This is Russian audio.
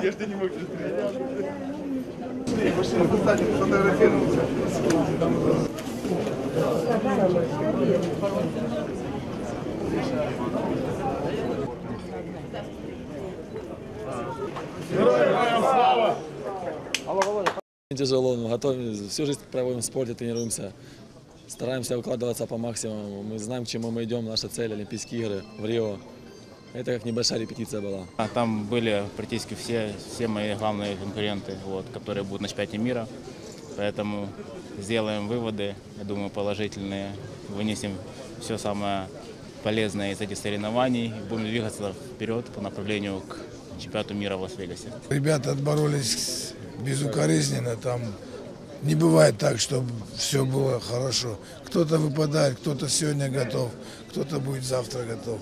ты не мог Машина, кстати, фотографировался. Тяжело, но готовим, всю жизнь проводим в спорте, тренируемся. Стараемся укладываться по максимуму. Мы знаем, к чему мы идем. Наша цель – Олимпийские игры в Рио. Это как небольшая репетиция была. А Там были практически все, все мои главные конкуренты, вот, которые будут на чемпионате мира. Поэтому сделаем выводы, я думаю, положительные. Вынесем все самое полезное из этих соревнований и будем двигаться вперед по направлению к чемпионату мира в Лас-Вегасе. Ребята отборолись безукоризненно. Там не бывает так, чтобы все было хорошо. Кто-то выпадает, кто-то сегодня готов, кто-то будет завтра готов.